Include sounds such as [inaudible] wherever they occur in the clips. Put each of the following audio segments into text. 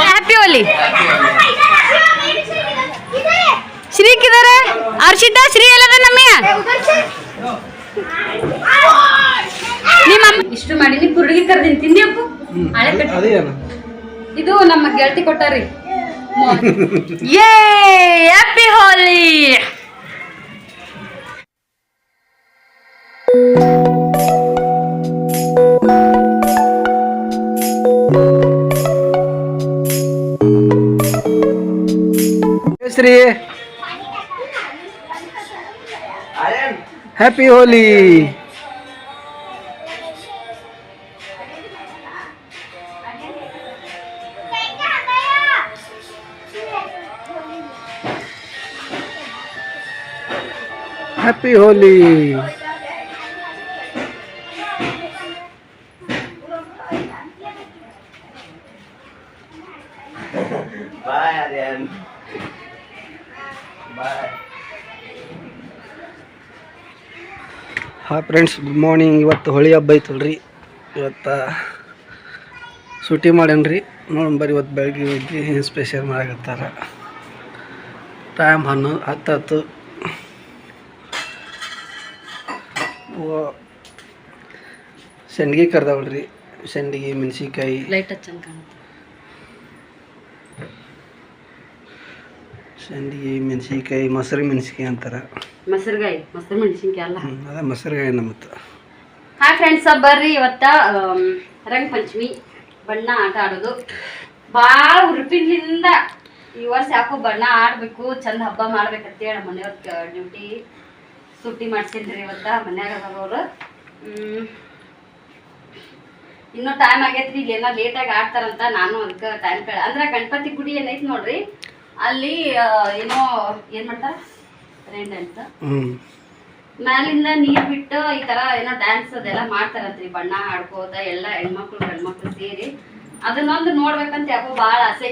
Happy Holi ಶ್ರೀಕಿದಾರೆ ಅರ್ಷಿತಾ ಶ್ರೀ ಎಲ್ಲದ ನಮ್ಮಯ್ಯ ನಿಮ್ಮ ಇಷ್ಟು ಮಾಡೀನಿ ಕುರುಡಿಗೆ ಕರ್ದೀನಿ ತಿಂದಿಯಪ್ಪು? ಹಳೆ ಕಟ್ಟಿ ಇದು ನಮ್ಮ ಗೆಳತಿ ಕೊಟ್ಟಾರಿ ಯೇ happy Holi Shri happy Holi happy Holi bye. ಹಾಂ ಫ್ರೆಂಡ್ಸ್ ಗುಡ್ ಮಾರ್ನಿಂಗ್ ಇವತ್ತು ಹೋಳಿ ಹಬ್ಬ ಐತಲ್ರಿ. ಇವತ್ತು ಸೂಟಿ ನೋಡೋಣ ಬರ್ರಿ ಇವತ್ತು ಬೆಳಗ್ಗೆ ಹೋಗಿ ಸ್ಪೆಷಲ್ ಮಾಡಕತ್ತಾರ. ಟೈಮ್ ಹನ್ನೊಂದು ಹತ್ತು ಹತ್ತು. ಸಂಡ್ಗಿ ಕರ್ದವಳ್ರಿ ಸಂಡಿಗೆ ಮೆಣಸಿನ್ಕಾಯಿ. ಲೈಟ್ ಹಚ್ಚಂಗ್ ಕಾಣುತ್ತೆ. ಸಂಡ್ಗಿ ಮೆಣಸಿನ್ಕಾಯಿ ಮೊಸರು ಮೆಣಸಿನ್ಕಾಯಿ ಅಂತಾರೆ. ಮೊಸರುಗಾಯಿ ಮೊಸರು ಮೆಣಸಿನ್ಕಾಯಿ ಅಲ್ಲ. ಹ್ಞೂ ಅದೇ ಮೊಸರುಗಾಯಿ ನಮ್ಮತ್ತ. ಹಾಯ್ ಫ್ರೆಂಡ್ಸ್ ಬರ್ರಿ ಇವತ್ತ ಆಮ್, ರಂಗ ಪಂಚಮಿ ಬಣ್ಣ ಆಟ ಆಡೋದು. ಭಾಳ ಹುರುಪಿನಿಂದ ಈ ವರ್ಷ ಯಾಕೋ ಬಣ್ಣ ಆಡ್ಬೇಕು ಚಂದ ಹಬ್ಬ ಮಾಡ್ಬೇಕಂತೇಳಿ ಮನೆಯವ್ರ ಡ್ಯೂಟಿ ಸುಟ್ಟಿ ಮಾಡ್ಸಿನ್ರಿ ಇವತ್ತ ಮನ್ಯಾಗ ಬರೋರು ಇನ್ನೂ ಟೈಮ್ ಆಗೈತ್ರಿ ಇಲ್ಲಿ ಏನೋ ಲೇಟಾಗಿ ಆಡ್ತಾರಂತ ನಾನು ಅದಕ್ಕೆ ಟೈಮ್ ಕೇಳ ಅಂದ್ರೆ ಗಣಪತಿ ಗುಡಿ ಏನೈತಿ ನೋಡ್ರಿ ಅಲ್ಲಿ ಏನೋ ಏನ್ ಮಾಡ್ತಾರ? ಹ್ಞೂ ಮ್ಯಾಲಿಂದ ನೀರ್ ಬಿಟ್ಟು ಈ ತರ ಏನೋ ಡ್ಯಾನ್ಸ್ ಅದೆಲ್ಲ ಮಾಡ್ತಾರಂತ್ರಿ ಬಣ್ಣ ಆಡ್ಕೋತ ಎಲ್ಲ ಹೆಣ್ಮಕ್ಳು ಗಂಡ್ಮಕ್ಳು ಸೇರಿ. ಅದನ್ನೊಂದು ನೋಡ್ಬೇಕಂತ ಯಾಕೋ ಭಾಳ ಆಸೆ.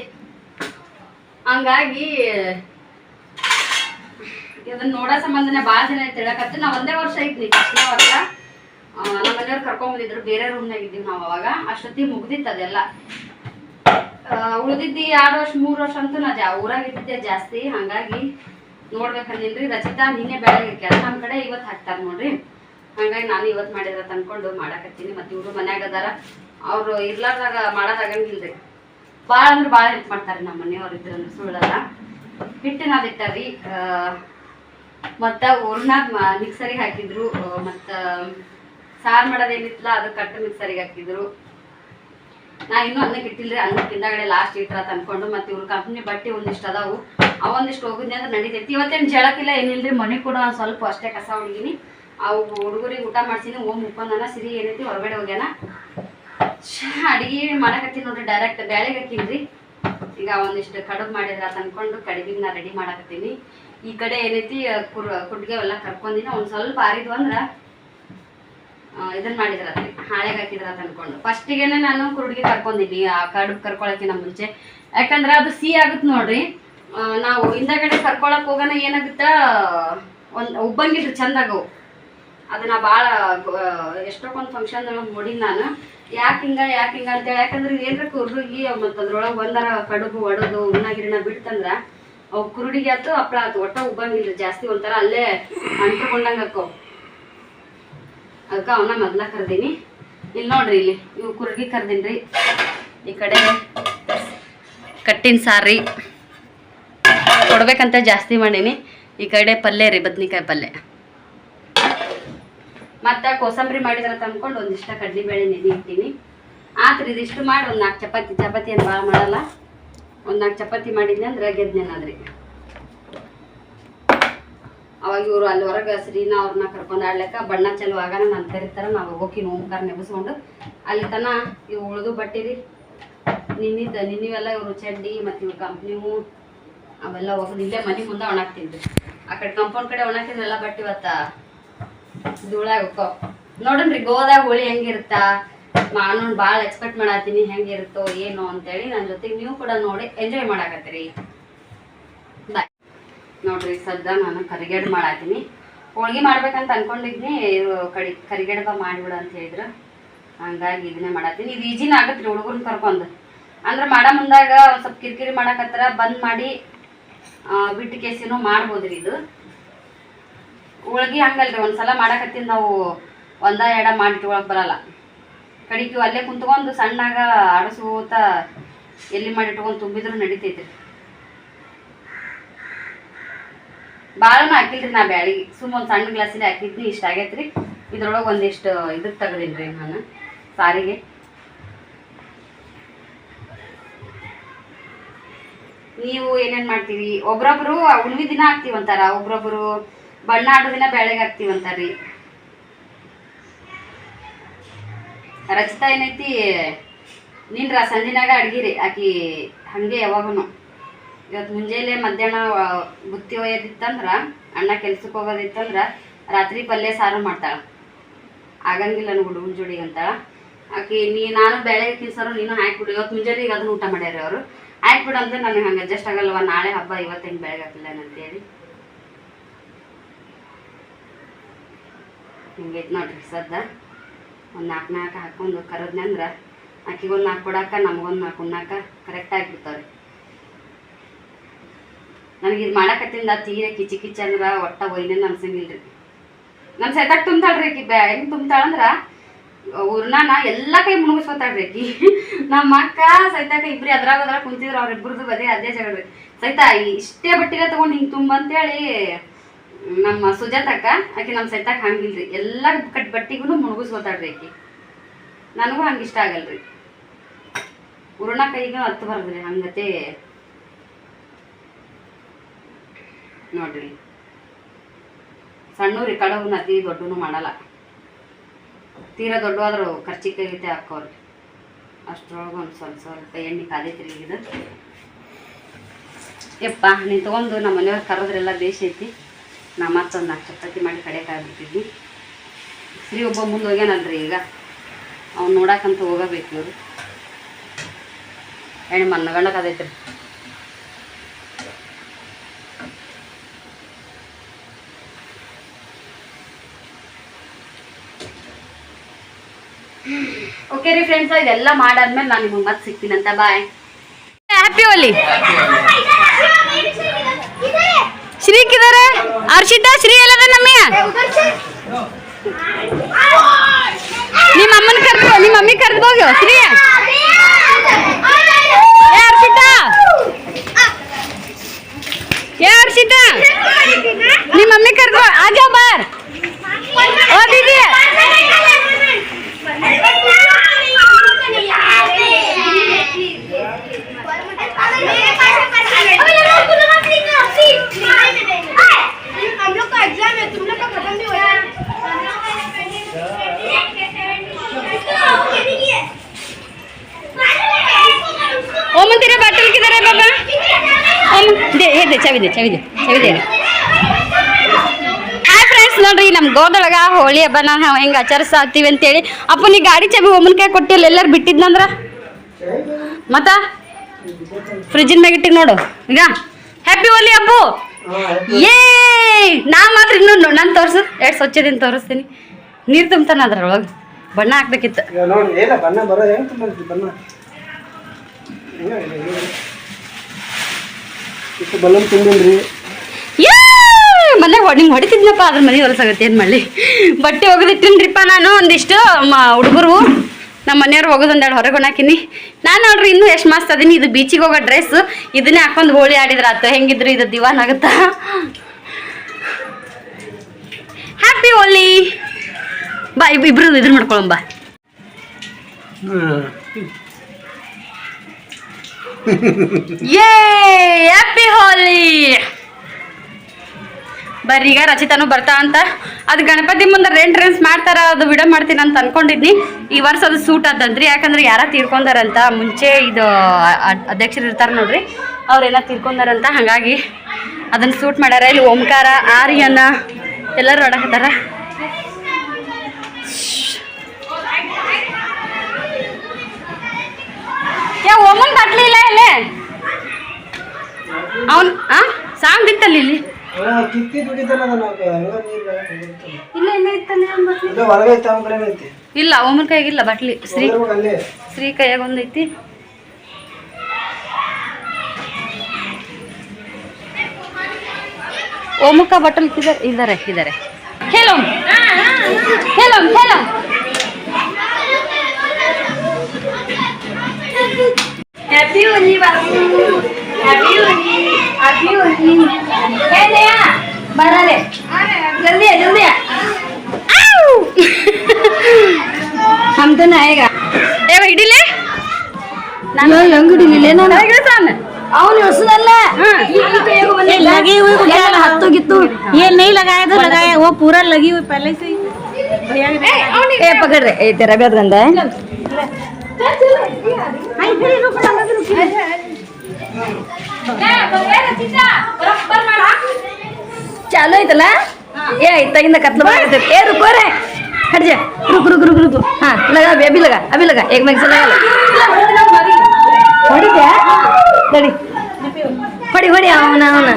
ಹಂಗಾಗಿ ಇದನ್ನ ನೋಡೋ ಸಂಬಂಧನೆ ಭಾಳ ಜನ ತಿಳಕತ್ತ ನಾವು ಒಂದೇ ವರ್ಷ ಐತಿ ವರ್ಷ ನಮ್ಮ ಮನೆಯವ್ರು ಕರ್ಕೊಂಡ್ ಬಂದಿದ್ರು. ಬೇರೆ ರೂಮ್ನಾಗ ಇದ್ದೀವಿ ನಾವು ಅವಾಗ. ಅಷ್ಟೊತ್ತಿ ಮುಗ್ದಿತ್ತು ಅದೆಲ್ಲ. ಉಳಿದಿದ್ದಿ ಎರಡು ವರ್ಷ, ಮೂರು ವರ್ಷ ಅಂತೂ ನಾ ಜಾ, ಊರಾಗ ಇದ್ದಿದ್ದೆ ಜಾಸ್ತಿ. ಹಂಗಾಗಿ ನೋಡ್ಬೇಕಂದಿನ್ರಿ ರಚಿತಾ ನಿನ್ನೆ ಬೆಳಗ್ಗೆ ಕೆಲಸ ನಮ್ಮ ಕಡೆ ಇವತ್ತು ಹಾಕ್ತಾರೆ ನೋಡ್ರಿ. ಹಂಗಾಗಿ ನಾನು ಇವತ್ತು ಮಾಡಿದ್ರ ಅನ್ಕೊಂಡು ಮಾಡಕತ್ತೀನಿ ಮತ್ತೆ ಇವರು ಮನ್ಯಾಗ ಅದಾರ. ಅವರು ಇರ್ಲಾರ್ದಾಗ ಮಾಡೋದಾಗಂಗಿಲ್ರಿ ಭಾಳ ಅಂದ್ರೆ ಭಾಳ ಹೆಲ್ಪ್ ಮಾಡ್ತಾರೆ ನಮ್ಮ ಮನೆಯವ್ರು ಇದ್ರು ಅಂದ್ರೆ ಸುಳ್ಳಲ್ಲ ಹಿಟ್ಟಿನ ಅದಿಟ್ಟಾರಿ ಮತ್ತು ಹೂರ್ನಾಗ ಮಿಕ್ಸರಿಗೆ ಹಾಕಿದ್ರು ಮತ್ತು ಸಾರು ಮಾಡೋದೇನಿತ್ತಲ್ಲ, ಅದು ಕಟ್ಟು ಮಿಕ್ಸರಿಗೆ ಹಾಕಿದ್ರು. ನಾ ಇನ್ನೂ ಅನ್ನಕ್ಕೆ ಇಟ್ಟಿಲ್ರಿ, ಅನ್ನಕ್ಕೆ ಹಿಂದಾಗಡೆ ಲಾಸ್ಟ್ ಇಟ್ರ ಅಂತ ಅನ್ಕೊಂಡು ಮತ್ತೆ ಇವ್ರ ಕಂಪ್ನಿ ಬಟ್ಟೆ ಒಂದಿಷ್ಟು ಅದಾವು. ಅವೊಂದಿಷ್ಟು ಹೋಗಿದ್ನಿ ಅಂದ್ರೆ ನಡೀತೈತಿ. ಇವತ್ತೇನು ಜಳಕಿಲ್ಲ ಏನಿಲ್ರಿ ಮನೆ ಕೂಡ ಸ್ವಲ್ಪ ಅಷ್ಟೇ ಕಸ ಹುಡುಗಿನಿ ಅವು ಹುಡುಗರಿಗೆ ಊಟ ಮಾಡ್ಸಿನಿ ಓಮ್ ಮುಪ್ಪಂದನ ಸಿರಿ ಏನೈತಿ, ಹೊರಗಡೆ ಹೋಗ್ಯಾನ. ಅಡಿಗೆ ಮಾಡಕತ್ತೀನಿ ನೋಡ್ರಿ ಡೈರೆಕ್ಟ್ ಬ್ಯಾಳೆಗೆ ಹಾಕಿನ್ರಿ. ಈಗ ಒಂದಿಷ್ಟು ಕಡುಬು ಮಾಡಿದ್ರ ತಂದ್ಕೊಂಡು ಕಡುಬಿಗೆ ನಾ ರೆಡಿ ಮಾಡಕತ್ತೀನಿ ಈ ಕಡೆ ಏನೈತಿ ಕುರ್ ಕುಡ್ಗೆ ಎಲ್ಲ ಕರ್ಕೊಂಡಿನ ಒಂದು ಸ್ವಲ್ಪ ಆರಿದ್ವು ಅಂದ್ರೆ ಇದನ್ನ ಮಾಡಿದ್ರ, ಹಾಳೆಗೆ ಹಾಕಿದ್ರ ಅಂತ ಅನ್ಕೊಂಡು. ಫಸ್ಟಿಗೆನೆ ನಾನು ಕುರುಡಿಗೆ ಕರ್ಕೊಂಡಿನಿ ಆ ಕಡುಬು ಕರ್ಕೊಳಕಿನ ಮುಂಚೆ. ಯಾಕಂದ್ರೆ ಅದು ಸಿಹಿ ಆಗುತ್ತೆ ನೋಡ್ರಿ. ನಾವು ಹಿಂದಗಡೆ ಕರ್ಕೊಳಕ್ ಹೋಗೋಣ ಏನಾಗುತ್ತ, ಒಂದು ಉಬ್ಬಂಗಿದ್ರು ಚಂದಾಗವು ಅದನ್ನ ಭಾಳ ಎಷ್ಟೊಕ್ಕೊಂದು ಫಂಕ್ಷನ್ ಒಳಗೆ ನಾನು. ಯಾಕೆ ಹಿಂಗ ಯಾಕೆ ಹಿಂಗ ಅಂತೇಳಿ, ಯಾಕಂದ್ರೆ ಏನ್ರ ಕುರುಗಿ ಮತ್ತು ಅದ್ರೊಳಗೆ ಒಂದರ ಕಡುಬು, ಒಡದು ಉಣ್ಣ ಗಿರಣ ಬಿಡ್ತಂದ್ರ ಅವು ಕುರುಡಿಗೆ ಆತು ಹಪ್ಪಳ ಆತು. ಒಟ್ಟ ಉಬ್ಬಂಗಿಲ್ರಿ ಜಾಸ್ತಿ ಒಂಥರ ಅಲ್ಲೇ ಅಂಟ್ಕೊಂಡಂಗೆ ಹಾಕೋ ಅದಕ್ಕೆ ಅವನ್ನ ಮೊದ್ಲ ಕರ್ದೀನಿ. ಇಲ್ಲಿ ನೋಡ್ರಿ ಇಲ್ಲಿ. ಇವು ಕುರುಡಿ ಕರ್ದೀನಿ ಈ ಕಡೆ ಕಟ್ಟಿನ ಸಾರಿ. ಕೊಡ್ಬೇಕಂತ ಜಾಸ್ತಿ ಮಾಡೀನಿ. ಈ ಕಡೆ ಪಲ್ಯ ರೀ, ಬದ್ನಿಕಾಯಿ ಪಲ್ಯ ಮತ್ತೆ ಕೋಸಂಬರಿ ಮಾಡಿದ್ರ ತಂದ್ಕೊಂಡು ಒಂದಿಷ್ಟ ಕಡ್ಲಿ ಬೇಳೆ ನೆನೆ ಇಟ್ಟೀನಿ. ಆತ್ರಿ, ಇದಿಷ್ಟು ಮಾಡಿ ಒಂದು ನಾಲ್ಕು ಚಪಾತಿ. ಚಪಾತಿ ಏನು ಭಾಳ ಮಾಡಲ್ಲ. ಒಂದು ನಾಲ್ಕು ಚಪಾತಿ ಮಾಡಿದ್ನಿ ಅಂದ್ರೆ ಗೆದ್ನೇನಾದ್ರಿ ಅವಾಗ ಇವರು ಅಲ್ಲಿ ಹೊರಗೆ ಶ್ರೀನಾ ಅವ್ರನ್ನ ಕರ್ಕೊಂಡು ಆಡ್ಲಕ್ಕ ಬಣ್ಣ ಚಲೋ ಆಗಾನ ನಾನು ಕರಿತಾರ, ನಾವು ಹೋಗಿ ಓಂಕಾರ ನೆಬಸ್ಕೊಂಡು. ಅಲ್ಲಿ ತನ ಇವು ಉಳಿದು ಬಟ್ಟಿರಿ ನಿನ್ನಿದ್ದ, ನಿನ್ನಿವೆಲ್ಲ ಇವರು ಚಡ್ಡಿ ಮತ್ತು ಇವ್ರ ಕಂಪ್ನಿವು ಅವೆಲ್ಲ ಹೋಗಿ ಇಲ್ಲೇ ಮನೆ ಮುಂದೆ ಒಣಾಕ್ತಿದ್ವಿ ಆ ಕಡೆ ಕಂಪೌಂಡ್ ಕಡೆ ಒಣಾಕ್ತಿದ್ರೆಲ್ಲ ಬಟ್ಟೆ ಇವತ್ತ. ಧೂಳಾಗ ನೋಡನ್ರಿ ಗೋದಾಗ ಹೋಳಿ ಹೆಂಗಿರುತ್ತಾ? ನಾನು ಭಾಳ ಎಕ್ಸ್ಪೆಕ್ಟ್ ಮಾಡತ್ತೀನಿ ಹೆಂಗಿರುತ್ತೋ ಏನು ಅಂತೇಳಿ ನನ್ನ ಜೊತೆಗೆ ನೀವು ಕೂಡ ನೋಡಿ ಎಂಜಾಯ್ ಮಾಡಾಕತ್ತೀರಿ. ಬಾಯ್ ನೋಡ್ರಿ ಸದ್ದ ನಾನು ಕರಿಗಡ್ಬು ಮಾಡತ್ತೀನಿ ಹೋಳ್ಗೆ ಮಾಡ್ಬೇಕಂತ ಅನ್ಕೊಂಡಿದ್ನಿ ಕಡಿ, ಕರಿಗಡ್ಬ ಮಾಡಿಬಿಡು ಅಂತ ಹೇಳಿದ್ರು. ಹಂಗಾಗಿ ಇದನ್ನೇ ಮಾಡತ್ತೀನಿ ಇದು ಈಜಿನ ಆಗತ್ರಿ ಹುಡುಗರ್ನ ಕರ್ಕೊಂಡು. ಅಂದ್ರೆ ಮಾಡ ಮುಂದಾಗ ಸ್ವಲ್ಪ ಕಿರಿಕಿರಿ ಮಾಡಕತ್ತಾರ, ಬಂದ್ ಮಾಡಿ ಬಿಟ್ಟು ಕೇಸಿನೂ ಮಾಡ್ಬೋದ್ರಿ ಇದು. ಹೋಳ್ಗಿ ಹಂಗಲ್ರಿ, ಒಂದ್ಸಲ ಮಾಡಕತ್ತೀನಿ ನಾವು, ಒಂದ ಎಡ ಮಾಡಿ ಇಟ್ಕೊಳಕ್ ಬರಲ್ಲ. ಕಡಿಗೆ ಅಲ್ಲೇ ಕುಂತ್ಕೊಂಡು ಸಣ್ಣಾಗ ಆಡಸೂತ ಎಲ್ಲಿ ಮಾಡಿ ಇಟ್ಕೊಂಡು ತುಂಬಿದ್ರು ನಡಿತೈತ್ರಿ ಭಾಳನೂ ಹಾಕಿಲ್ರಿ ನಾ ಬ್ಯಾಳಿಗೆ. ಸುಮ್ ಒಂದು ಸಣ್ಣ ಗ್ಲಾಸಲ್ಲಿ ಹಾಕಿದ್ನಿ, ಇಷ್ಟ ಆಗೈತ್ರಿ. ಇದ್ರೊಳಗೆ ಒಂದಿಷ್ಟು ಇದಕ್ಕೆ ತೆಗ್ದಿನ್ರಿ ನಾನು, ಸಾರಿಗೆ. ನೀವು ಏನೇನು ಮಾಡ್ತೀರಿ? ಒಬ್ರೊಬ್ರು ಉಳ್ವಿ ದಿನ ಹಾಕ್ತೀವಂತಾರ? ಒಬ್ರೊಬ್ರು ಬಣ್ಣ ಆಡೋ ದಿನ ಬೆಳಗ್ಗೆ ಹಾಕ್ತಿವಂತಾರ್ರಿ? ರಚಿತಾ ಏನೈತಿ ನಿನ್ರ ಸಂಜಿನಾಗ ಅಡ್ಗಿರಿ, ಆಕಿ ಹಂಗೆ ಯಾವಾಗೂ ಇವತ್ತು ಮುಂಜಾನೆ ಮಧ್ಯಾಹ್ನ ಬುತ್ತಿ ಒಯ್ಯೋದಿತ್ತಂದ್ರ, ಅಣ್ಣ ಕೆಲ್ಸಕ್ಕೆ ಹೋಗೋದಿತ್ತಂದ್ರ, ರಾತ್ರಿ ಪಲ್ಯ ಸಾರು ಮಾಡ್ತಾಳ. ಆಗಂಗಿಲ್ಲ ನನ್ನ ಹುಡುಗನ ಜೋಡಿ ಅಂತಾಳ. ಆಕಿ, ನೀ, ನಾನು ಬೆಳೆ ಕಿಸರು ನೀನು ಹಾಕ್ಬಿಡು ಇವತ್ತು ಮುಂಜಾನೆ ಈಗ ಅದನ್ನ ಊಟ ಮಾಡ್ಯಾರ ಅವರು. ಹಾಕ್ಬಿಡು ಅಂದ್ರೆ ನನಗೆ ಹಂಗೆ ಅಡ್ಜಸ್ಟ್ ಆಗಲ್ವ ನಾಳೆ ಹಬ್ಬ ಇವತ್ತೇನು ಬೆಳಗ್ಗೆ ಹಾಕಿಲ್ಲ ಅಂತೇಳಿ ಹಿಂಗೈತೆ ನೋಡ್ರಿ ಸದ್ದ. ಒಂದು ನಾಲ್ಕು ನಾಲ್ಕು ಹಾಕೊಂಡು ಕರದ್ನಂದ್ರ ಆಕಿಗೊಂದು ನಾಲ್ಕು ಕೊಡಾಕ, ನಮಗೊಂದು ನಾಲ್ಕು ಉಣ್ಣಾಕ ಕರೆಕ್ಟ್ ಆಗಿಬಿಡ್ತಾವ್ರಿ ನನಗೆ ಇದು ಮಾಡಕತ್ತಿಂದ ತೀರೆ ಕಿಚಿ ಕಿಚಿ ಅಂದ್ರೆ ಒಟ್ಟ ಒಯ್ನೇ ನನ್ಸಂಗಿಲ್ರಿ ನಮ್ಮ ಸೆತಾಕ್ ತುಂಬ್ತಾಳ್ರಿ ಆಕಿ ಬ್ಯಾ, ಹೆಂಗೆ ತುಂಬ್ತಾಳಂದ್ರ ಊರ್ನಾನ ಎಲ್ಲ ಕೈ ಮುಣಗಿಸ್ಕೊತಾಳ್ರಿ ಆಕಿ. ನಮ್ಮ ಅಕ್ಕ ಸೈತಾಕ ಇಬ್ರಿ ಅದ್ರಾಗ ಅದ್ರಾಗ ಕುಂತಿದ್ರು ಅವ್ರಿಬ್ರದ್ದು ಬದೇ ಅದೇ ಜಗಳ್ರಿ ಸೈತಾ, ಇಷ್ಟೇ ಬಟ್ಟಿಗೆ ತಗೊಂಡು ಹಿಂಗೆ ತುಂಬ ಅಂತೇಳಿ ನಮ್ಮ ಸುಜಾತಕ್ಕ ಆಕೆ ನಮ್ಮ ಸೈತಾಕ ಹಂಗಿಲ್ರಿ. ಎಲ್ಲ ಕಟ್ ಬಟ್ಟಿಗೂ ಮುಣಗಿಸ್ಕೊತಾಳ್ರಿ ಆಕೆ. ನನಗೂ ಹಂಗೆ ಇಷ್ಟ ಆಗಲ್ರಿ. ಉರುಣ ಕೈಗೂ ಹತ್ತು ಬರ್ದ್ರಿ ಹಂಗತೆ. ನೋಡ್ರಿ. ಸಣ್ಣವ್ರಿ ಕಡವುನ ಅತಿ ದೊಡ್ಡನು ಮಾಡಲ್ಲ. ತೀರಾ ದೊಡ್ಡವಾದ್ರು ಖರ್ಚಿಗೆ ಗೀತೆ ಹಾಕೋರಿ. ಅಷ್ಟರೊಳಗೆ ಒಂದು ಸ್ವಲ್ಪ ಸ್ವಲ್ಪ ಎಣ್ಣೆ ಕಾದೈತ್ರಿ ಇದು. ಯಪ್ಪ, ನೀನು ತೊಗೊಂಡು ನಮ್ಮ ಮನೆಯವ್ರು ಕರೆದ್ರೆಲ್ಲ ಬೇಸೈತಿ ನಾ ಮತ್ತೊಂದು ನಾಲ್ಕು ಚಪಾತಿ ಮಾಡಿ ಕಡೆಗೆ ಆಗ್ಬಿಟ್ಟಿದ್ವಿ ಶ್ರೀ ಒಬ್ಬ ಮುಂದೆ ಹೋಗ್ಯಾನಲ್ರಿ ಈಗ. ಅವ್ನು ನೋಡಕ್ಕಂತ ಹೋಗಬೇಕು. ಇವರು ಎಣ್ಣೆ ಮನ್ನಗಂಡ ಕಾದೈತ್ರಿ ಓಕೆ ರೀ ಫ್ರೆಂಡ್ಸ್ ಇದೆಲ್ಲ ಮಾಡಾದ್ಮೇಲೆ ನಾನು ನಿಮಗೆ ಮತ್ತೆ ಸಿಗ್ತೀನಂತ ಬಾಯ್ ಹ್ಯಾಪಿ ಓಲಿ ಶ್ರೀಕಿದಾರೆ ಹರ್ಷಿತಾ ಶ್ರೀ ಎಲ್ಲದ ನಮ್ಮಯ್ಯ ನಿಮ್ಮ ಅಮ್ಮನ ಕರ್ದು ನಿಮ್ಮ ಮಮ್ಮಿ ಕರ್ದು ಹೋಗು ಶ್ರೀ ಏ ಹರ್ಷಿತಾ ಏ ಹರ್ಷಿತಾ ನಿಮ್ಮ ಮಮ್ಮಿ ಕರ್ದು ಆಜಾ ಬಾರ್ ಓ ದೀದಿ हम ಹೋಳಿ ಹಬ್ಬ ನಾವು ಹೆಂಗೆ ಆಚರಿಸ್ತೀವಿ ಅಂತೇಳಿ. ಅಪ್ಪ ನೀ ಗಾಡಿ ಚಬಿ ಒಮ್ಮನ ಕೈ ಕೊಟ್ಟಿಲ್ಲ ಎಲ್ಲರೂ ಬಿಟ್ಟಿದ್ನಂದ್ರ? ಮತ್ತ? ಫ್ರಿಜ್ಜಿನ ಮ್ಯಾಗ ಇಟ್ಟಿಗೆ ನೋಡು. ಈಗ ಹ್ಯಾಪಿ ಹೋಲಿ ಅಪ್ಪು ಏ ನಾ ಮಾತ್ರ ಇನ್ನೊಂದು ನಾನು ತೋರಿಸು ಎರಡು ಸ್ವಚ್ಛದಿಂದ ತೋರಿಸ್ತೀನಿ. ನೀರು ತುಂಬ್ತಾನ ಅದ್ರೊಳಗೆ. ಬಣ್ಣ ಹಾಕ್ಬೇಕಿತ್ತು. ಬಣ್ಣ ಬರೋ ಹೆಂಗ್ ತುಂಬ ಬಣ್ಣ ಹೆಂಗ ಇದೆ, ಹೆಂಗ ಇದೆ? ಇಷ್ಟು ಬಲೂನ್ ತುಂಬಿನ್ರಿ ಮನೆ ನಿಂಗೆ ಹೊಡಿತಿದ್ನಪ್ಪ ಅದ್ರ ಮನೆ ಹೊಲಸಾಗತ್ತೆ ಏನು ಮಾಡಲಿ ಬಟ್ಟೆ ಒಗೆದಿಟ್ಟಿನ್ರಿಪ್ಪ ನಾನು ಒಂದಿಷ್ಟು ಮ ಹುಡುಗರು ನಮ್ಮ ಮನೆಯವ್ರು ಹೋಗೋದೊಂದೆರಡು ಹೊರಗೆ ಹಾಕಿನಿ ನಾನು ನೋಡ್ರಿ ಇನ್ನೂ ಎಷ್ಟು ಮಸ್ತ್ ಅದೀನಿ. ಇದು ಬೀಚಿಗೆ ಹೋಗೋ ಡ್ರೆಸ್ ಇದನ್ನೇ ಹಾಕೊಂಡು ಹೋಳಿ ಆಡಿದ್ರೆ ಆತ. ಹೆಂಗಿದ್ರು ಇದು ದಿವಾನ್ ಆಗುತ್ತಾ? ಹ್ಯಾಪಿ ಹೋಲಿ ಬಾ ಇಬ್ಬರು ಇಬ್ರು ಇದ್ರ ಮಾಡ್ಕೊಳಂಬ ಬಾ. ಯೇ ಹ್ಯಾಪಿ ಹೋಲಿ ಬರ್ರಿ, ಈಗ ರಚಿತಾನು ಬರ್ತಾ ಅಂತ. ಅದು ಗಣಪತಿ ಮುಂದೆ ರೆಂಟ್ರೆನ್ಸ್ ಮಾಡ್ತಾರ, ಅದು ವಿಡಿಯೋ ಮಾಡ್ತೀನಿ ಅಂತ ಅನ್ಕೊಂಡಿದ್ನಿ. ಈ ವರ್ಷ ಅದು ಸೂಟ್ ಆದಂತ್ರಿ ಯಾಕಂದ್ರೆ ಯಾರ ತೀರ್ಕೊಂಡಾರಂತ ಮುಂಚೆ ಇದು ಅಧ್ಯಕ್ಷರು ಇರ್ತಾರೆ ನೋಡ್ರಿ ಅವ್ರೇನ ತೀರ್ಕೊಂಡಾರಂತ. ಹಂಗಾಗಿ ಅದನ್ನ ಸೂಟ್ ಮಾಡ್ಯಾರ. ಇಲ್ಲಿ ಓಂಕಾರ, ಆರ್ಯನ ಎಲ್ಲರೂ ಆಡಕತ್ತಾರ ಯಾ ಓಮನ್ ಬಟ್ಲಿ ಇಲ್ಲೇ. ಅವನ್ ಆ? ಸಾಂಗ್ ಇತ್ತಲ್ಲಿ ಇಲ್ಲಿ. ಕಿತ್ತಿ ದುಡಿತಾನ ಇಲ್ಲ ಇಲ್ಲ. ಇಲ್ಲ ಹೊರಗೈತೆ ಅವನ ಕಡೆ ಐತಿ. ಇಲ್ಲ ಬಟ್ಲಿ. ಶ್ರೀ ಶ್ರೀ ಕೈಯಾಗ ಒಂದೈತಿ ಓಮುಕ ಬಟಲ್ ಇದ್ದಾರೆ ಇದ್ದಾರೆ ಇದ್ದಾರೆ ಹೇಳೋ ಹೇಳೋ ಹೇಳೋ happy Babu happy Holi happy ಹೋಲಿ ಬರಲೆ ಜಲ್ದಿ ಆ, ಜಲ್ದಿ ಆ. ಆವ್! हम तो ना आएगा ಏ ಹಿಡಿಲೆ ನಾನು ಹೆಂಗ್ ಹಿಡಿಲಿಲ್ಲ ನಾನು ಅವನು ಹೊಸದಲ್ಲ लगी हुई को क्या ಹತ್ತು ಗಿತ್ತು ये नहीं लगाया तो लगाया वो पूरा लगी हुई पहले से ही ಏ ಪಕಡ್ರೆ ಏ ತೆರ ಬೇದ ಗಂದ ಚಾಲು ಐತಲ್ಲ ಏ ಇತ್ತಾಗಿಂದ ಕತ್ಲ ಬರಕತ್ತೈತಿ ಏ ರುಕೋ ರೇ ಹಟ್ जा रुक रुक रुक रुक हाँ लगा अभी अभी लगा अभी लगा एक मिनट से लगा ಹೊಡಿದ್ಯಾ ನಡಿ ಹೊಡಿ ಹೊಡಿ ಅವನ ಅವನ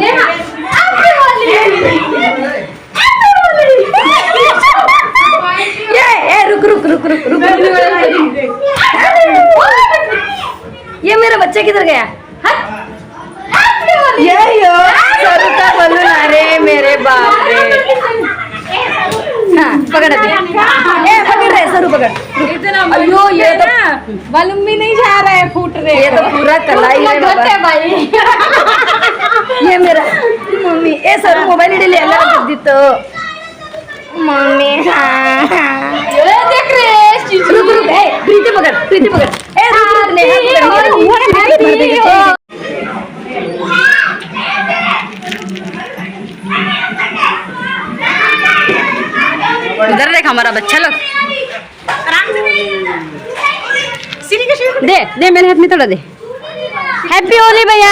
ए ए रुक रुक रुक रुक रुक ये मेरा बच्चा किधर गया यही हो सरुता बलून अरे मेरे बाप रे। हाँ पकड़ दे। हाँ, ए पकड़ रहे सरू पकड़। इतना अयो ये तो बलून भी नहीं जा रहा है फूट रहे ये तो पूरा कलाई है बाबा। भाई। ये मेरा मम्मी ए सरू मोबाइल इडे ले ला दी तो। मम्मी हाँ, हाँ। ये देख रहे रुक रुक ए प्रीति पकड़ प्रीति पकड़। ए रुक रुक नेहा पकड़ इधर देख हमारा बच्चा लोग। दे दे मेरे हाथ में थोड़ा दे। हैप्पी होली भैया।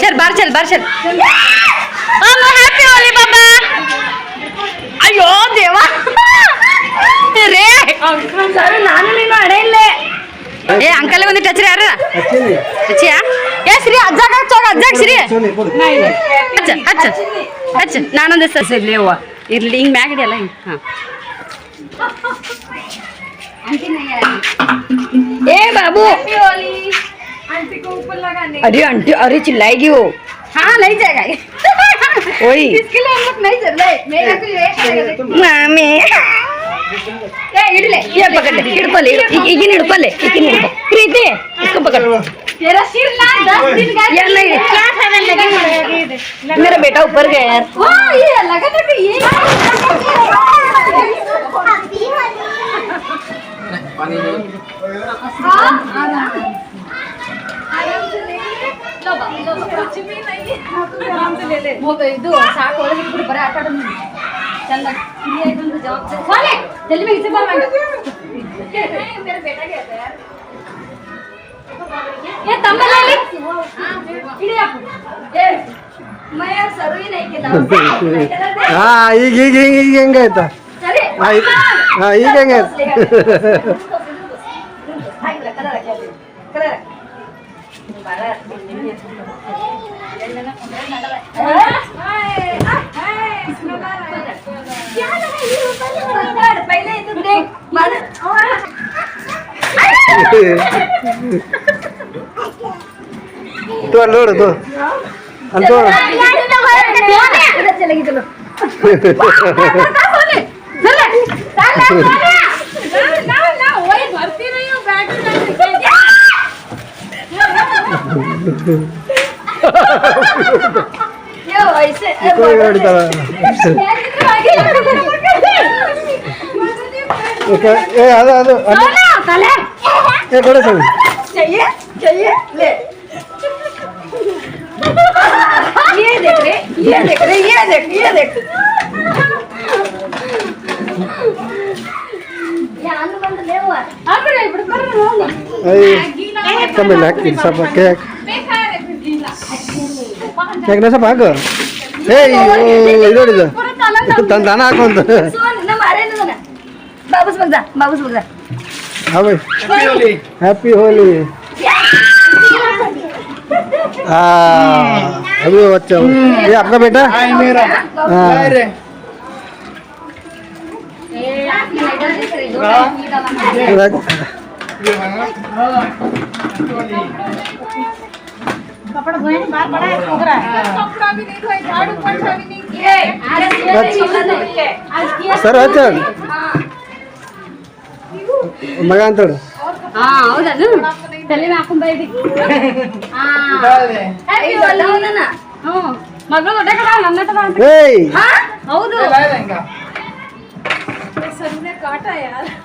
ಚಲ್ ಬಾರ್ ಚಲ್ ಬಾರ್ ಚಲ್. ಹ್ಯಾಪಿ ಹೋಲಿ ಬಾಬಾ. ಅಯ್ಯೋ ದೇವ. ರೇ. ನಾನು ನೀನು ಅಡೆಯಲ್ಲೇ ಏ ಅಂಕಲ್ ಬಂದಿ ಟಚ್ ರೀ ಯಾರ? ಟಚ್ಚಿಯಾ? ಏ ಶ್ರೀ ಅಜ್ಜಾಗ ಹಚ್ಚೋಗ ಅಜ್ಜಾಗ ಶ್ರೀ ಹಚ್ಚ ಹಚ್ಚ ಹಚ್ಚ. ನಾನೊಂದು ಸಸ್ ಇರಲಿ ಅವ್ವ. ಇರಲಿ ಹಿಂಗೆ ಮ್ಯಾಗ ಹಿಡಿಯಲ್ಲ ಹಿಂಗೆ. ಹಾಂ. ಏ ಬಾಬು. आंटी को ऊपर लगाने अरे आंटी अरे चिल्लाएगी वो। हाँ नहीं जाएगा। वही इसके लिए हिम्मत नहीं चल रही तो मामी। ये पकड़ ले हिड़पल इकिन हिड़पल इकिन हिड़पल प्रीति इसको पकड़। तेरा सिर ला दस दिन का यार नहीं। क्या खाने लगे? मेरा बेटा ऊपर गया यार। वो ये लगा ना कि ये। हाँ, पानी ಇದು ಸಾಕು ಹಾ [laughs] ಈಗ ಈಗ ಈಗ ಈಗ ಹೆಂಗಾಯ್ತ ಹಾ ಈಗ ಹೆಂಗಾಯ್ತು ಕಲರ್ ಕಲರ್ तो लोड तो अंतो चले चलो चले चले ಏ ಅದು ಅದು ಅದು. ಏ ಕೊಡ ಸರ್ ये देख रे ये देख रे ये देख ये देख ಕಮ್ಮಿ ಹಾಕ್ತೀನಿ ಸ್ವಲ್ಪ ಕೇಕ್ ಕೇಕ್ನ ಸ್ವಲ್ಪ ಹಾಕು ಏಯ್ ಇದು ನೋಡಿದು ತಂದು ದಾನ ಹಾಕುವಂತ ನಮ್ಮ ಅರೇನ ಬಾಬುಸ್ ಬಗ್ದ ಬಾಬುಸ್ ಬಗ್ದ ಹಾಂ ಹ್ಯಾಪಿ ಹೋಲಿ हाँ अभी वो अच्छा हो ये आपका बेटा हाँ राज- कपड़ा धोए नहीं, बाहर पड़ा है सूख रहा है सर अच्छा ಮಗ ಅಂತೇಳು ಹಾ ಹೌದನು ತಲೆ ಹಾಕೊಂಡ್ ಬೈದಿ ಹ್ಮ್ ಮಗಳು ದೊಡ್ಡ ಕಡ ನನ್ನ ಹತ್ರ ಬಾ. ಏಯ್ ಹೌದು ಹ್ಯಾಪಿ ಹೋಲಿ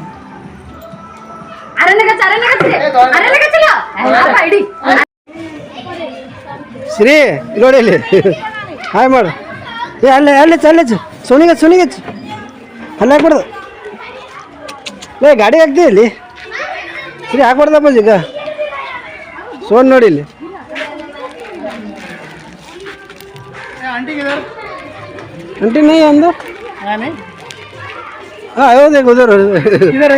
ಶ್ರೀ ನೋಡಿ ಇಲ್ಲಿ. ಹಾಯ್ ಮಾಡು. ಏ ಅಲ್ಲ ಅಲ್ಲ ಅಲ್ಲ ಸುನಿಗೆ ಸುನಿಗೆ ಅಲ್ಲಿ ಹಾಕ್ಬಿಡ್ದು. ಏ ಗಾಡಿ ಹಾಕ್ತೀವಿ ಇಲ್ಲಿ. ಶ್ರೀ ಹಾಕ್ಬಾರ್ದಪ್ಪ ಈಗ. ಸೋನ್ ನೋಡಿ ಇಲ್ಲಿ. ಅಂಟಿ ನೈ ಹಾಂ ಹೌದು ಗುದೂರು ಇದಾರೆ.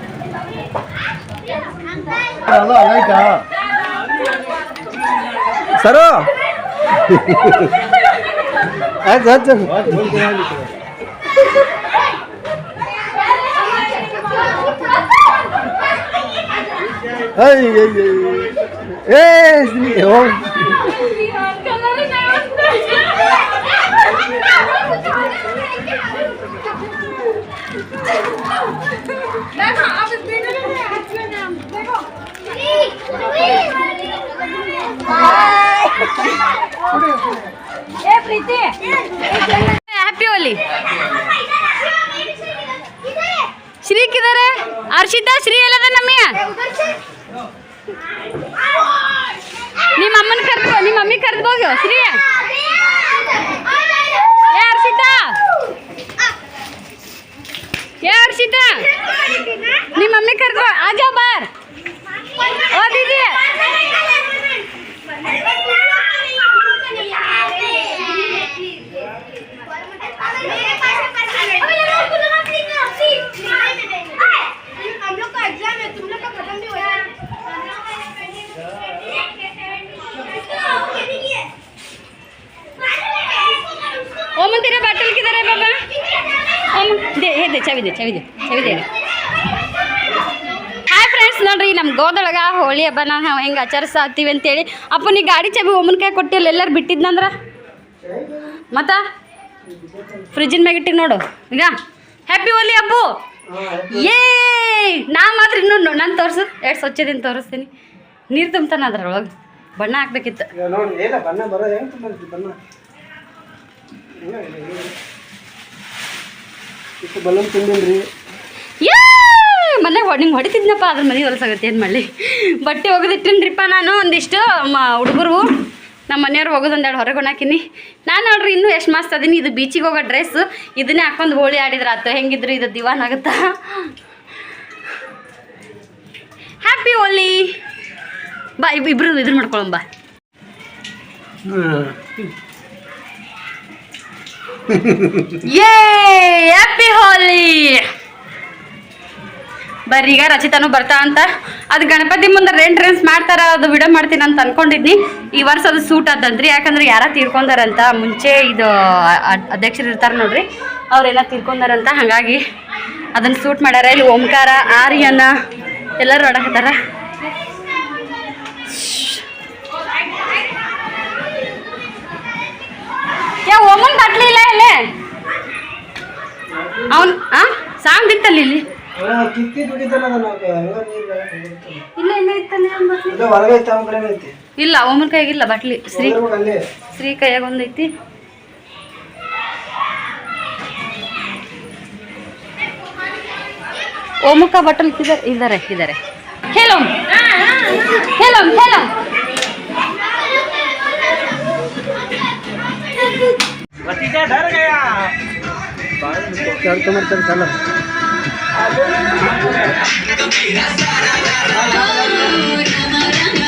సరో Ay, ay, ay. Hey, hey, hey, hey, oh. Happy ಶ್ರೀಕಿದಾರೆ Shri ಕಿದಾರೆ, ಹರ್ಷಿತಾ, ಶ್ರೀ ಎಲ್ಲದ ನಮ್ಮಯ್ಯ ನಿಮ್ಮ ಅಮ್ಮನ ಕರ್ದು ನಿಮ್ಮ ಮಮ್ಮಿ ಕರ್ದು ಹೋಗ್ಯೋ ಶ್ರೀ ಚವಿದೆ ಚವಿದೆ ಹಾಯ್ ಫ್ರೆಂಡ್ಸ್ ನೋಡ್ರಿ ನಮ್ಮ ಗೋದೊಳಗೆ ಹೋಳಿ ಹಬ್ಬನ ನಾವು ಹೆಂಗೆ ಆಚರಿಸ್ತೀವಿ ಅಂತೇಳಿ ಅಪ್ಪ ನೀ ಗಾಡಿ ಚಬಿ ಕೈ ಕೊಟ್ಟಿಲ್ಲ, ಎಲ್ಲರೂ ಬಿಟ್ಟಿದ್ನಂದ್ರ ಮತ್ತ? ಫ್ರಿಜ್ಜಿನ ಮ್ಯಾಗ ಇಟ್ಟಿ ನೋಡು. ಈಗ? ಹ್ಯಾಪಿ ಹೋಲಿ ಅಪ್ಪು ಏ ನಾ ಮಾತ್ರ ಇನ್ನೂ ನಾನು ತೋರಿಸು ಎರಡು ಸ್ವಚ್ಛದಿಂದ ತೋರಿಸ್ತೀನಿ. ನೀರು ತುಂಬ್ತಾನೆ ಅದ್ರೊಳಗೆ. ಬಣ್ಣ ಹಾಕ್ಬೇಕಿತ್ತು ನೋಡಿ ಏನ ಬಣ್ಣ ಬರೋ ಹೆಂಗ್ ತುಂಬಂತಿ ಬಣ್ಣ ಇಷ್ಟು ಬಲೂನ್ ತುಂಬಿನ್ರಿ ಯೇ! ಮನೆಗೆ ಹೊಡಿ ನಿಂಗೆ ಹೊಡಿತಿದ್ನಪ್ಪ ಅದ್ರ ಮನೆ ಹೊಲಸಾಗತ್ತೆ ಏನು ಮಾಡಲಿ? ಬಟ್ಟೆ ಒಗೆದಿಟ್ಟಿನ್ರಿಪ್ಪ ನಾನು ಒಂದಿಷ್ಟು ಮ ಹುಡುಗರು. ನಮ್ಮ ಮನೆಯವ್ರು ಹೋಗೋದು ಒಂದೆರಡು ಹೊರಗೆ ಹೊಣಾಕಿನಿ ನಾನು ನೋಡ್ರಿ ಇನ್ನೂ ಎಷ್ಟು ಮಸ್ತ್ ಅದೀನಿ. ಇದು ಬೀಚಿಗೆ ಹೋಗೋ ಡ್ರೆಸ್ ಇದನ್ನೇ ಹಾಕೊಂಡು ಹೋಳಿ ಆಡಿದ್ರೆ ಆತು ಹೆಂಗಿದ್ರು ಇದು ದಿವಾನ್ ಆಗುತ್ತಾ? ಹ್ಯಾಪಿ ಹೋಲಿ ಬಾ ಇಬ್ ಇಬ್ರು ಇದ್ರ ಮಾಡ್ಕೊಳಂಬ ಯೇ ಹ್ಯಾಪಿ ಹೋಲಿ ಬರ್ರಿ, ಈಗ ರಚಿತಾನು ಬರ್ತಾ ಅಂತ. ಅದು ಗಣಪತಿ ಮುಂದೆ ರೆಂಟ್ ರೆನ್ಸ್ ಮಾಡ್ತಾರ ಅದು ವಿಡಿಯೋ ಮಾಡ್ತೀನಿ ಅಂತ ಅನ್ಕೊಂಡಿದ್ನಿ. ಈ ವರ್ಷ ಅದು ಸೂಟ್ ಆದಂತ್ರಿ ಯಾಕಂದ್ರೆ ಯಾರ ತೀರ್ಕೊಂಡಾರಂತ ಮುಂಚೆ ಇದು ಅಧ್ಯಕ್ಷರು ಇರ್ತಾರೆ ನೋಡ್ರಿ. ಅವ್ರೆಲ್ಲ ತೀರ್ಕೊಂಡಾರಂತ. ಹಾಗಾಗಿ ಅದನ್ನ ಸೂಟ್ ಮಾಡ್ಯಾರ. ಇಲ್ಲಿ ಓಂಕಾರ, ಆರ್ಯನ ಎಲ್ಲರೂ ಆಡಕತ್ತಾರ ಯಾ ಓಮನ್ ಬಟ್ಲಿ ಇಲ್ಲ? ಇಲ್ಲೇ ಅವನ್ ಆ ಸಾಂಗ್ ಬಿತ್ತಲ್ಲಿ ಇಲ್ಲಿ. ಇಲ್ಲ ಇಲ್ಲ ಇತ್ತಲ್ಲ ಇಲ್ಲ ಓಮನ್ ಕೈಗಿಲ್ಲ ಬಟ್ಲಿ ಶ್ರೀ ಶ್ರೀ ಕೈಯಾಗ ಒಂದೈತಿ ಓಮಕ್ಕ ಬಟ್ಟಲ್ ಇದ್ದಾರೆ ಇದ್ದಾರೆ. ಇದ್ದಾರೆ ಹೇಳೋಮ್ ಹೇಳೋಮ್ ಹೇಳೋಮ್ ಕೆಲಸ ಮಾಡ್ತಾರೆ ಚಲ ಲೇ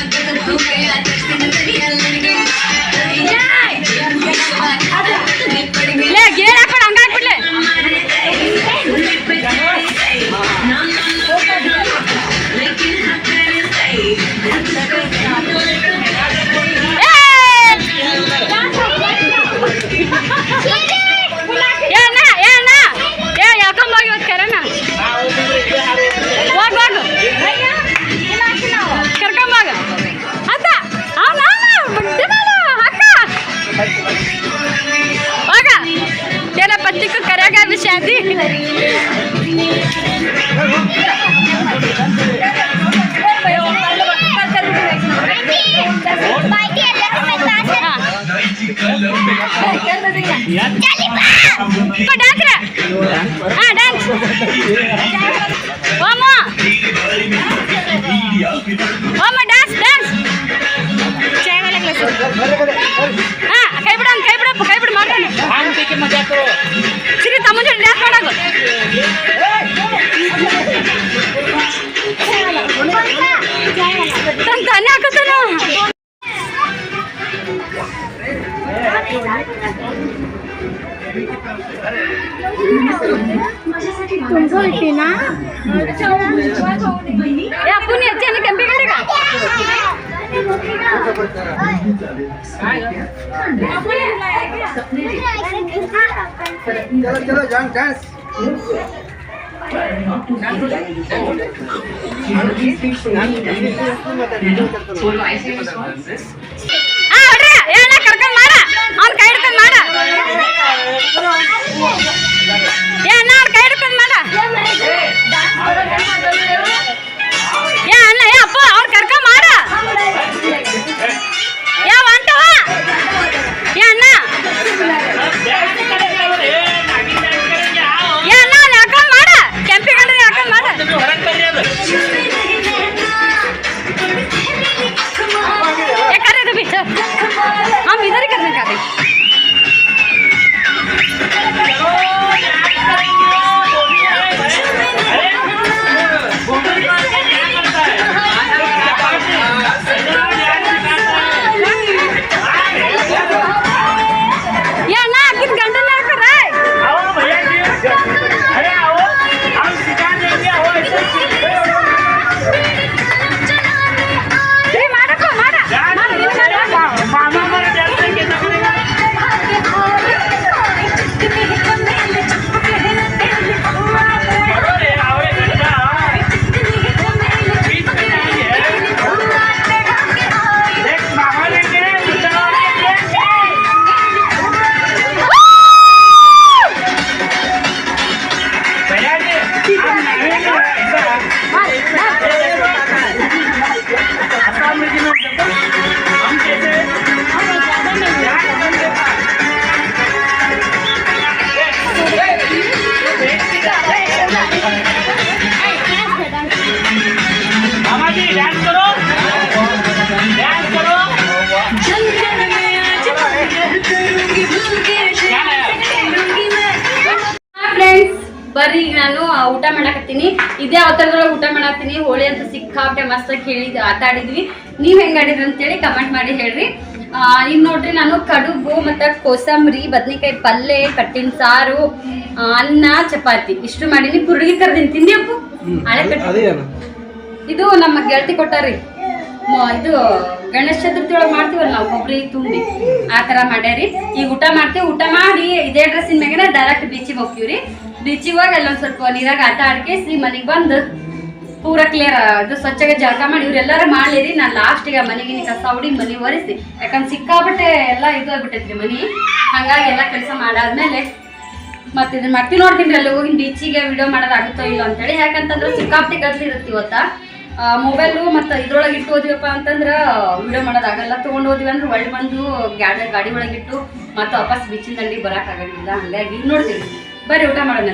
ಡಾಕ್ರ ಹಾ ಡ್ಯಾನ್ಸ್ ಓಮ ಓಮ ಡ್ಯಾನ್ಸ್ ಡ್ಯಾನ್ಸ್ ಹಾ ಕೈ ಬಿಡ ಕೈ ಬಿಡಪ್ಪ ಕೈ ಬಿಡು ಮಾಡ್ತಾನೆ ಸಿರಿ ತಮ್ಮ ಜೊತೆ ಡ್ಯಾನ್ಸ್ ಮಾಡಾಗು ತನ್ನ ತಾನೇ ಹಾಕತ್ತಾನ ಏ ಅಪ್ಪು ನೀ ಹಚ್ಚಿ ಅನ್ನ ಕೆಂಪಿಗಡೆಗ ಚಲೋ ಚಲೋ ಜಾನ್ ಡ್ಯಾನ್ಸ್ ಹಾ ಹೊಡ್ರಿ ಏನ ಕರ್ಕೊಂಡ್ ಮಾಡ. ಅವ್ನ ಕೈ ಹಿಡ್ಕೊಂಡ್ ಮಸ್ತಾಗಿ ಹೇಳಿದ್ ಆಟ ಆಡಿದ್ವಿ ನೀವ್ ಹೆಂಗ್ ಆಡಿದ್ರಿ ಅಂತೇಳಿ ಕಮೆಂಟ್ ಮಾಡಿ ಹೇಳ್ರಿ. ಈಗ ನೋಡ್ರಿ ನಾನು ಕಡುಬು ಮತ್ತು ಕೋಸಂಬರಿ ಬದ್ನೆಕಾಯಿ ಪಲ್ಲೆ ಕಟ್ಟಿನ ಸಾರು ಅನ್ನ ಚಪಾತಿ. ಇಷ್ಟು ಮಾಡೀನಿ. ಕುರುಡಿಗೆ ಕರ್ದಿನಿ. ತಿಂದಿ ಅಪ್ಪು? ಹಳೆ ಇದು ನಮ್ಮ ಗೆಳತಿ ಕೊಟ್ಟಾರಿ ಇದು ಗಣೇಶ ಚತುರ್ಥಿ ಒಳಗೆ ಮಾಡ್ತೀವಲ್ಲ ನಾವು ಕೊಬ್ಬರಿ ತುಂಬಿ. ಆ ಥರ ಮಾಡ್ಯಾರಿ ಈಗ ಊಟ ಮಾಡ್ತೀವಿ. ಊಟ ಮಾಡಿ ಇದೇ ಡ್ರೆಸ್ಸಿನ ಮ್ಯಾಗನ ಡೈರೆಕ್ಟ್ ಬೀಚಿಗೆ ಹೋಗ್ತೀವ್ರಿ. ಬೀಚಿಗೆ ಹೋಗಿ ಅಲ್ಲೊಂದು ಸ್ವಲ್ಪ ನೀರಾಗ ಆಟ ಆಡ್ಕೇಸಿ ಮನೆಗೆ ಬಂದು ಪೂರ ಕ್ಲಿಯರ್ ಅದು ಸ್ವಚ್ಛಗೆ ಜಳಕ ಮಾಡಿ, ಇವ್ರೆಲ್ಲರೂ ಮಾಡ್ಲಿರಿ ನಾನು ಲಾಸ್ಟಿಗೆ ಮನೆಗೆ ಕಸ ಹುಡಿ ಮನೆ ಒರೆಸಿ ಯಾಕಂದ್ರೆ ಸಿಕ್ಕಾಬಿಟ್ಟೆ ಎಲ್ಲ ಇದು ಆಗ್ಬಿಟ್ಟೈತ್ರಿ ಮನೆ. ಹಂಗಾಗಿ ಎಲ್ಲ ಕೆಲಸ ಮಾಡಾದ್ಮೇಲೆ ಮತ್ತೆ ಇದನ್ನ ಮತ್ತೆ ನೋಡ್ತೀನಿ ಅಲ್ಲಿ ಹೋಗಿ ಬೀಚಿಗೆ ವಿಡಿಯೋ ಮಾಡೋದಾಗುತ್ತೋ ಇಲ್ಲೋ ಅಂತೇಳಿ. ಯಾಕಂತಂದ್ರೆ ಸಿಕ್ಕಾಪಟ್ಟೆ ಗದ್ಲಿ ಇರುತ್ತೆ ಇವತ್ತ. ಮೊಬೈಲು ಮತ್ತು ಇದ್ರೊಳಗೆ ಇಟ್ಟು ಹೋದ್ವಿಪ್ಪ ಅಂತಂದ್ರೆ ವಿಡಿಯೋ ಮಾಡೋದಾಗಲ್ಲ ತೊಗೊಂಡು ಹೋದ್ವಿ ಅಂದ್ರೆ ಒಳ್ಳೆ ಬಂದು ಗಾಡಿ ಗಾಡಿ ಒಳಗಿಟ್ಟು ಮತ್ತೆ ವಾಪಸ್ ಬೀಚಿನ ದಂಡಿಗೆ ಬರೋಕ್ಕಾಗಂಗಿಲ್ಲ ಹಂಗಾಗಿ ನೋಡ್ತೀವಿ. ಬರ್ರಿ ಊಟ ಮಾಡೋಣ.